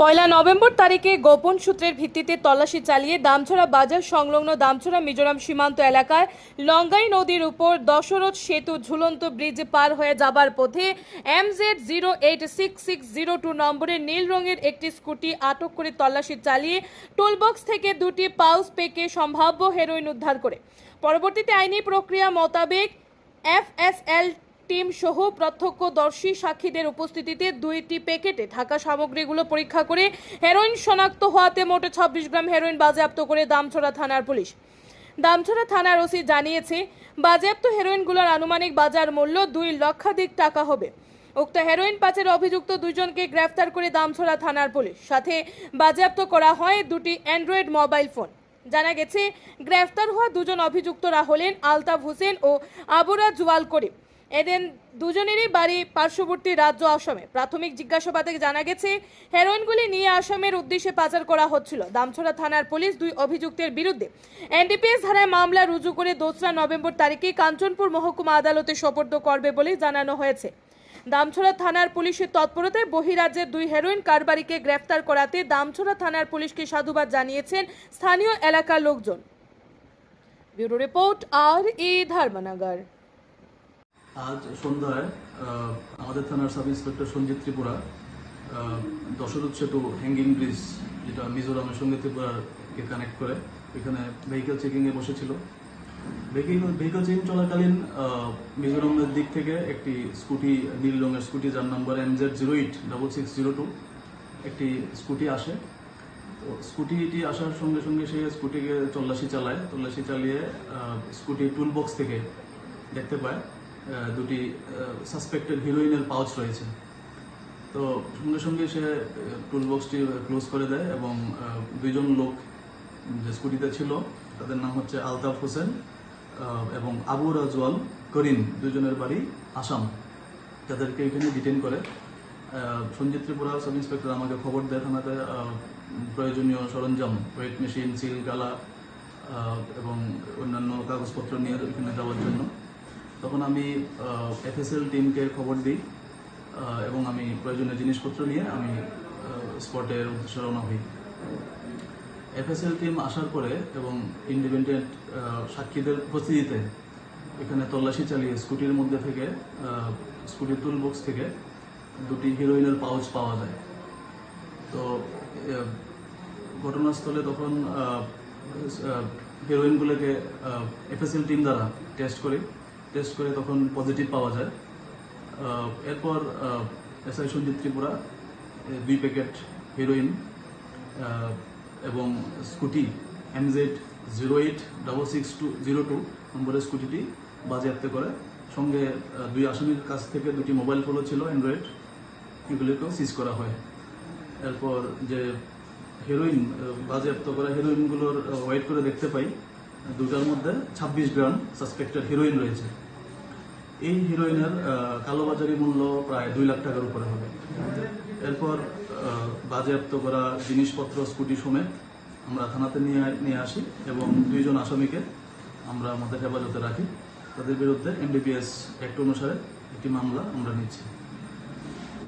পয়লা November তারিখে গোপন সূত্রের ভিত্তিতে তল্লাশি চালিয়ে দামছড়া বাজার সংলগ্ন দামছড়া মিজোরাম সীমান্ত এলাকায় লঙ্গাই নদীর উপর দশরথ সেতু ঝুলন্ত ব্রিজ পার হয়ে যাবার পথে M Z zero eight six six zero two নম্বরের নীল রঙের একটি স্কুটি আটক করে তল্লাশি চালিয়ে টোলবক্স থেকে দুটি পাউস পেকে সম্ভাব্য হেরোইন উদ্ধার করে। পরবর্তীতে আইনি প্রক্রিয়া মোতাবেক এফএসএল টিম সহ প্রত্যক্ষদর্শী সাক্ষীদের উপস্থিতিতে দুইটি প্যাকেটে থাকা সামগ্রীগুলো পরীক্ষা করে হেরোইন শনাক্ত হওয়াতে মোটে ছাব্বিশ গ্রাম হেরোইন বাজেয়াপ্ত করে দামছড়া থানার পুলিশ। দামছড়া থানার ওসি জানিয়েছে, বাজেয়াপ্ত হেরোইনগুলোর আনুমানিক বাজার মূল্য দুই লক্ষাধিক টাকা হবে। উক্ত হেরোইন পাচারে অভিযুক্ত দুজনকে গ্রেফতার করে দামছড়া থানার পুলিশ। সাথে বাজেয়াপ্ত করা হয় দুটি অ্যান্ড্রয়েড মোবাইল ফোন। জানা গেছে, গ্রেফতার হওয়া দুজন অভিযুক্তরা হলেন আলতাফ হোসেন ও আবুরা জুয়াল করিম। এদিন দুজনেরই বাড়ি পার্শ্ববর্তী রাজ্য আসামে। প্রাথমিক জিজ্ঞাসাবাদে জানা গেছে, হেরোইনগুলি নিয়ে আসামের উদ্দেশ্যে পাচার করা হচ্ছিল। দামছড়া থানার পুলিশ দুই অভিযুক্তের বিরুদ্ধে এনডিপিএস ধারায় মামলা রুজু করে দোসরা নভেম্বর তারিখে কাঞ্চনপুর মহকুমা আদালতে সোপর্দ করবে বলে জানানো হয়েছে। দামছড়া থানার পুলিশের তৎপরতায় বহিরাজ্যের দুই হেরোইন কারবারিকে গ্রেফতার করাতে দামছড়া থানার পুলিশকে সাধুবাদ জানিয়েছেন স্থানীয় এলাকার লোকজন। ব্যুরো রিপোর্ট, আর ই ধর্মনগর। আজ সন্ধ্যায় আমাদের থানার sub inspector Sanjit Tripura Dasharath Setu hanging bridge যেটা মিজোরামের সঙ্গে ত্রিপুরাকে কানেক্ট করে, এখানে ভেহিকেল চেকিংয়ে বসেছিল। ভেহিকেল ভেহিকেল চেকিং চলাকালীন মিজোরামের দিক থেকে একটি স্কুটি, নীল রঙের স্কুটি, যার number M Z zero eight double six zero two একটি স্কুটি আসে। তো স্কুটিটি আসার সঙ্গে সঙ্গে সে স্কুটিকে তল্লাশি চালায়। তল্লাশি চালিয়ে স্কুটি টুল বক্স থেকে দেখতে পায়। দুটি সাসপেক্টেড হিরোইনের পাউচ রয়েছে। তো সঙ্গে সঙ্গে সে টুল বক্সটি ক্লোজ করে দেয় এবং আহ, দুইজন লোক যে স্কুটিতে ছিল তাদের নাম হচ্ছে আলতাফ হোসেন এবং আবু রাজওয়াল করিম দুজনের বাড়ি আসাম। তাদেরকে এখানে ডিটেন করে। সঞ্জিত ত্রিপুরা সাব ইন্সপেক্টর আমাকে খবর দেয় থানাতে প্রয়োজনীয় সরঞ্জাম ওয়েট মেশিন সিল গালা এবং অন্যান্য কাগজপত্র নিয়ে এখানে যাওয়ার জন্য। তখন আমি এফএসএল টিমকে খবর দিই এবং আমি প্রয়োজনীয় জিনিসপত্র নিয়ে আমি স্পটের উদ্দেশ্যে রওনা হই। এফএসএল টিম আসার পরে এবং ইন্ডিপেন্ডেন্ট সাক্ষীদের উপস্থিতিতে এখানে তল্লাশি চালিয়ে স্কুটির মধ্যে থেকে স্কুটির টুল বক্স থেকে দুটি হিরোইনের পাউচ পাওয়া যায়। তো ঘটনাস্থলে তখন হিরোইনগুলোকে এফএসএল টিম দ্বারা টেস্ট করি। টেস্ট করে তখন পজিটিভ পাওয়া যায়। এরপর এসআই সঞ্জিত ত্রিপুরা দুই প্যাকেট হিরোইন এবং scooty MZ zero eight double six two zero two নম্বরের স্কুটিটি বাজেয়াপ্ত করে। সঙ্গে দুই আসামির কাছ থেকে দুটি মোবাইল ফোনও ছিল অ্যান্ড্রয়েড এগুলিকেও সিজ করা হয়। এরপর যে হেরোইন বাজেয়াপ্ত করা হেরোইনগুলোর ওয়েট করে দেখতে পাই। দুটার মধ্যে ছাব্বিশ গ্রাম সাসপেক্টেড হিরোইন রয়েছে। এই হিরোইনের কালোবাজারি মূল্য প্রায় দুই লাখ টাকার উপরে হবে। এরপর বাজেয়াপ্ত করা জিনিসপত্র, স্কুটি সমেত আমরা থানাতে নিয়ে নিয়ে আসি এবং দুইজন আসামিকে আমরা আমাদের হেফাজতে রাখি। তাদের বিরুদ্ধে এনডিপিএস অ্যাক্ট অনুসারে একটি মামলা আমরা নিচ্ছি।